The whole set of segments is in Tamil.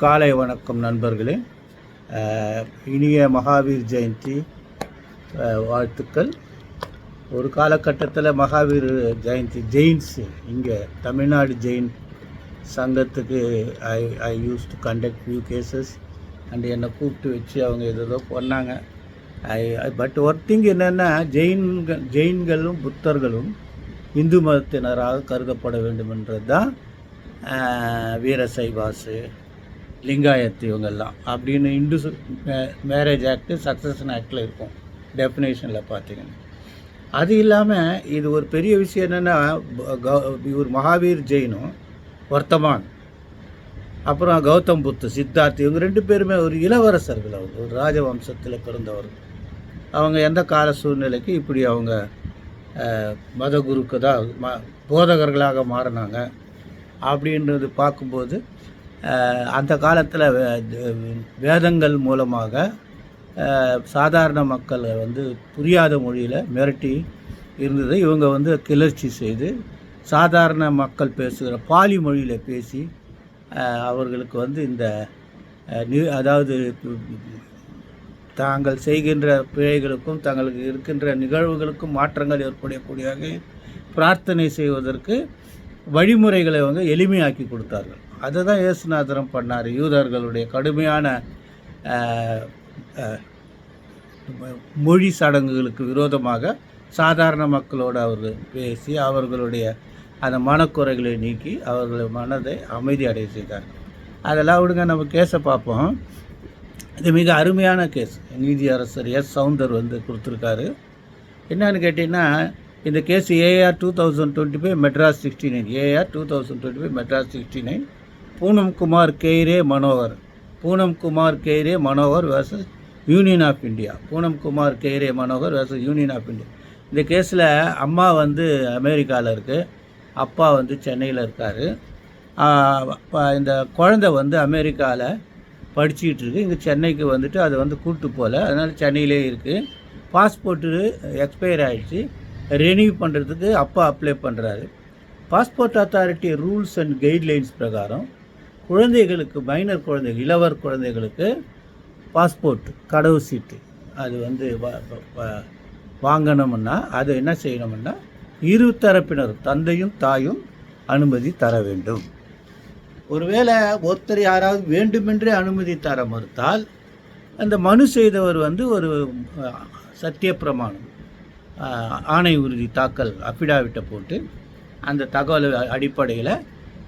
காலை வணக்கம் நண்பர்களே. இனிய மகாவீர் ஜெயந்தி வாழ்த்துக்கள். ஒரு காலகட்டத்தில் மகாவீர் ஜெயந்தி ஜெயின்ஸ் இங்கே தமிழ்நாடு ஜெயின் சங்கத்துக்கு I I use to conduct few cases and என்னை கூப்பிட்டு வச்சு அவங்க ஏதோ பண்ணாங்க. ஐ பட் ஒரு திங் என்னென்னா ஜெயின்கள் ஜெயின்களும் புத்தர்களும் இந்து மதத்தினராக கருதப்பட வேண்டுமென்றது தான் வீரசைவாசு. லிங்காயத் இவங்கெல்லாம் அப்படின்னு இந்து மேரேஜ் ஆக்ட் சக்சஷன் ஆக்டில் இருக்கும். டெஃபினேஷனில் பார்த்தீங்கன்னா. அது இல்லாமல் இது ஒரு பெரிய விஷயம் என்னென்னா இவர் மகாவீர் ஜெயினும் வர்த்தமான். அப்புறம் கௌதம் புத்து சித்தார்த் இவங்க ரெண்டு பேருமே ஒரு இளவரசர்கள் அவங்க ஒரு ராஜவம்சத்தில் பிறந்தவர் அவங்க எந்த கால சூழ்நிலைக்கு இப்படி அவங்க மத குருக்கு தான் ம போதகர்களாக மாறினாங்க. அப்படின்றது பார்க்கும்போது அந்த காலத்தில் வேதங்கள் மூலமாக சாதாரண மக்களை வந்து புரியாத மொழியில் மிரட்டி இருந்தது. இவங்க வந்து கிளர்ச்சி செய்து சாதாரண மக்கள் பேசுகிற பாலி மொழியில் பேசி அவர்களுக்கு வந்து இந்த அதாவது தாங்கள் செய்கின்ற பிழைகளுக்கும் தங்களுக்கு இருக்கின்ற நிகழ்வுகளுக்கும் மாற்றங்கள் ஏற்படக்கூடிய வகையில் பிரார்த்தனை செய்வதற்கு வழிமுறைகளை வந்து எளிமையாக்கி கொடுத்தார்கள். அதை தான் இயேசுநாதரம் பண்ணார். யூதர்களுடைய கடுமையான மொழி சடங்குகளுக்கு விரோதமாக சாதாரண மக்களோடு அவர் பேசி அவர்களுடைய அந்த மனக்குறைகளை நீக்கி அவர்களுடைய மனதை அமைதி அடைய செய்தார் அதெல்லாம் விடுங்க நம்ம கேஸை பார்ப்போம். இது மிக அருமையான கேஸ் நீதியரசர் எஸ். சவுந்தர் வந்து கொடுத்துருக்காரு. என்னன்னு கேட்டிங்கன்னா இந்த case AR two thousand twenty five Madras sixty nine AR two thousand twenty five Madras sixty nine Poonam Kumar Gaire Manohar Poonam Kumar Gaire Manohar versus union of India Poonam Kumar Gaire Manohar versus union of India இந்த கேஸில் அம்மா வந்து அமெரிக்காவில் இருக்குது அப்பா வந்து சென்னையில் இருக்கார். இந்த குழந்தை வந்து அமெரிக்காவில் படிச்சுக்கிட்டு இருக்குது இங்கே சென்னைக்கு வந்துட்டு அதை வந்து கூப்பிட்டு போகல அதனால் சென்னையிலே இருக்குது பாஸ்போர்ட்டு எக்ஸ்பயர் ஆகிடுச்சு ரெனியூ பண்ணுறதுக்கு அப்பா அப்ளை பண்ணுறாரு passport authority rules and guidelines பிரகாரம் குழந்தைகளுக்கு மைனர் குழந்தைகள் இளவர் குழந்தைகளுக்கு பாஸ்போர்ட் கடவு சீட்டு. அது வந்து வாங்கணும்னா அது என்ன செய்யணும்னா இரு தரப்பினரும் தந்தையும் தாயும் அனுமதி தர வேண்டும். ஒருவேளை ஒருத்தர் யாராவது வேண்டுமென்றே அனுமதி தர மறுத்தால் அந்த மனு செய்தவர் வந்து ஒரு சத்திய பிரமாணம் ஆணை உறுதி தாக்கல் அஃபிடாவிட்டை போட்டு அந்த தகவல் அடிப்படையில்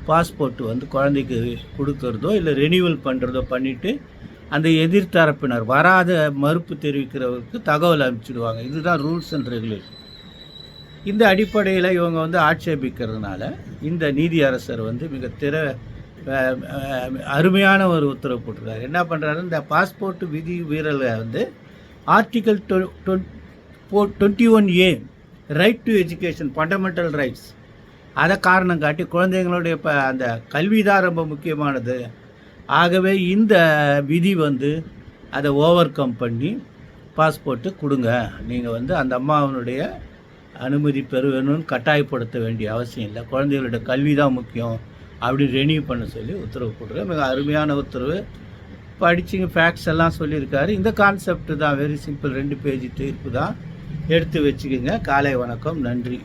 பாஸ்போர்ட் வந்து குழந்தைக்கு கொடுக்கறதோ இல்லை ரெனியூவல் பண்ணுறதோ பண்ணிவிட்டு அந்த எதிர்த்தரப்பினர் வராத மறுப்பு தெரிவிக்கிறவருக்கு தகவல் அனுப்பிச்சிடுவாங்க. இதுதான் ரூல்ஸ் அண்ட் ரெகுலேஷன். இந்த அடிப்படையில் இவங்க வந்து ஆட்சேபிக்கிறதுனால இந்த நீதியரசர் வந்து மிக திற அருமையான ஒரு உத்தரவு போட்டிருக்காரு. என்ன பண்ணுறாரு இந்த பாஸ்போர்ட் விதி வீரர்களை வந்து article twenty one A right to education fundamental rights அதை காரணம் காட்டி குழந்தைங்களுடைய இப்போ அந்த கல்வி தான் ரொம்ப முக்கியமானது. ஆகவே இந்த விதி வந்து அதை ஓவர் கம் பண்ணி பாஸ்போர்ட்டு கொடுங்க. நீங்கள் வந்து அந்த அம்மாவனுடைய அனுமதி பெற வேணும்னு கட்டாயப்படுத்த வேண்டிய அவசியம் இல்லை. குழந்தைகளோட கல்வி தான் முக்கியம் அப்படி ரெனியூ பண்ண சொல்லி உத்தரவு போட்டுருக்காரு. மிக அருமையான உத்தரவு. படிச்சிங்க ஃபேக்ட்ஸ் எல்லாம் சொல்லியிருக்காரு. இந்த கான்செப்ட் தான் வெரி சிம்பிள் ரெண்டு பேஜ் தீர்ப்பு தான். எடுத்து வச்சுக்கோங்க. காலை வணக்கம். நன்றி.